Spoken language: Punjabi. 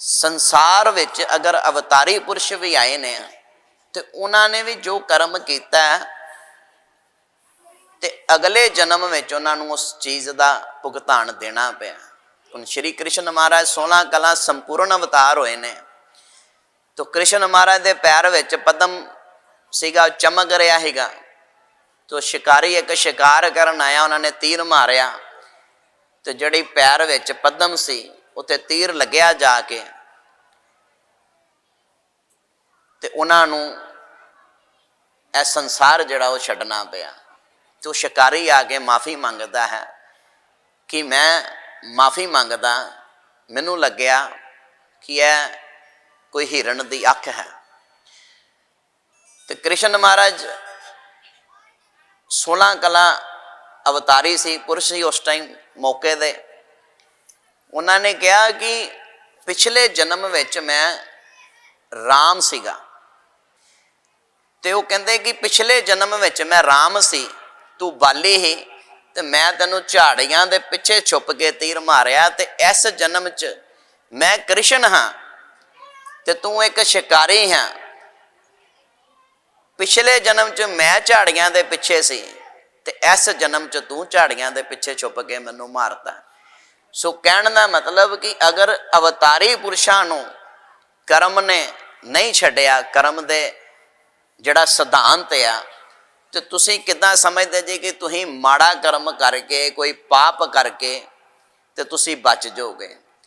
ਸੰਸਾਰ ਵਿੱਚ ਅਗਰ ਅਵਤਾਰੀ ਪੁਰਸ਼ ਵੀ ਆਏ ਨੇ ਤੇ ਉਹਨਾਂ ਨੇ ਵੀ ਜੋ ਕਰਮ ਕੀਤਾ ਹੈ, ਤੇ ਅਗਲੇ ਜਨਮ ਵਿੱਚ ਉਹਨਾਂ ਨੂੰ ਉਸ ਚੀਜ਼ ਦਾ ਭੁਗਤਾਨ ਦੇਣਾ ਪਿਆ। ਹੁਣ ਸ਼੍ਰੀ ਕ੍ਰਿਸ਼ਨ ਮਹਾਰਾਜ 16 ਕਲਾ ਸੰਪੂਰਨ ਅਵਤਾਰ ਹੋਏ ਨੇ। ਤੋ ਕ੍ਰਿਸ਼ਨ ਮਹਾਰਾਜ ਦੇ ਪੈਰ ਵਿੱਚ ਪਦਮ ਸੀਗਾ ਉਹ ਚਮਕ ਰਿਹਾ ਹੈਗਾ ਤੋ ਸ਼ਿਕਾਰੀ ਇੱਕ ਸ਼ਿਕਾਰ ਕਰਨ ਆਇਆ ਉਹਨਾਂ ਨੇ ਤੀਰ ਮਾਰਿਆ। ਤੇ ਜਿਹੜੀ ਪੈਰ ਵਿੱਚ ਪਦਮ ਸੀ ਉੱਤੇ ਤੀਰ ਲੱਗਿਆ ਜਾ ਕੇ ਤੇ ਉਹਨਾਂ ਨੂੰ ਇਹ ਸੰਸਾਰ ਜਿਹੜਾ ਉਹ ਛੱਡਣਾ ਪਿਆ। ਤੇ ਉਹ ਸ਼ਿਕਾਰੀ ਆ ਕੇ ਮਾਫੀ ਮੰਗਦਾ ਹੈ ਕਿ ਮੈਂ ਮਾਫੀ ਮੰਗਦਾ, ਮੈਨੂੰ ਲੱਗਿਆ ਕਿ ਇਹ ਕੋਈ ਹਿਰਨ ਦੀ ਅੱਖ ਹੈ। ਤੇ ਕ੍ਰਿਸ਼ਨ ਮਹਾਰਾਜ 16 ਕਲਾ ਅਵਤਾਰੀ ਸੀ, ਪੁਰਸ਼ ਸੀ ਉਸ ਟਾਈਮ ਮੌਕੇ ਦੇ। ਉਹਨਾਂ ਨੇ ਕਿਹਾ ਕਿ ਪਿਛਲੇ ਜਨਮ ਵਿੱਚ ਮੈਂ ਰਾਮ ਸੀਗਾ। ਤੇ ਉਹ ਕਹਿੰਦੇ ਕਿ ਪਿਛਲੇ ਜਨਮ ਵਿੱਚ ਮੈਂ ਰਾਮ ਸੀ, ਤੂੰ ਬਾਲੀ ਹੀ ਤੇ ਮੈਂ ਤੈਨੂੰ ਝਾੜੀਆਂ ਦੇ ਪਿੱਛੇ ਛੁਪ ਕੇ ਤੀਰ ਮਾਰਿਆ ਤੇ ਇਸ ਜਨਮ 'ਚ ਮੈਂ ਕ੍ਰਿਸ਼ਨ ਹਾਂ ਤੇ ਤੂੰ ਇੱਕ ਸ਼ਿਕਾਰੀ ਹੈ। ਪਿਛਲੇ ਜਨਮ 'ਚ ਮੈਂ ਝਾੜੀਆਂ ਦੇ ਪਿੱਛੇ ਸੀ ਤੇ ਇਸ ਜਨਮ 'ਚ ਤੂੰ ਝਾੜੀਆਂ ਦੇ ਪਿੱਛੇ ਛੁਪ ਕੇ ਮੈਨੂੰ ਮਾਰਤਾ। ਸੋ ਕਹਿਣ ਦਾ ਮਤਲਬ ਕਿ ਅਗਰ ਅਵਤਾਰੀ ਪੁਰਸ਼ਾਂ ਨੂੰ ਕਰਮ ਨੇ ਨਹੀਂ ਛੱਡਿਆ, ਕਰਮ ਦੇ ਜਿਹੜਾ ਸਿਧਾਂਤ ਆ, ਤੇ ਤੁਸੀਂ ਕਿੱਦਾਂ ਸਮਝਦੇ ਜੀ ਕਿ ਤੁਸੀਂ ਮਾੜਾ ਕਰਮ ਕਰਕੇ, ਕੋਈ ਪਾਪ ਕਰਕੇ ਤੇ ਤੁਸੀਂ ਬਚ ਜਾਓਗੇ?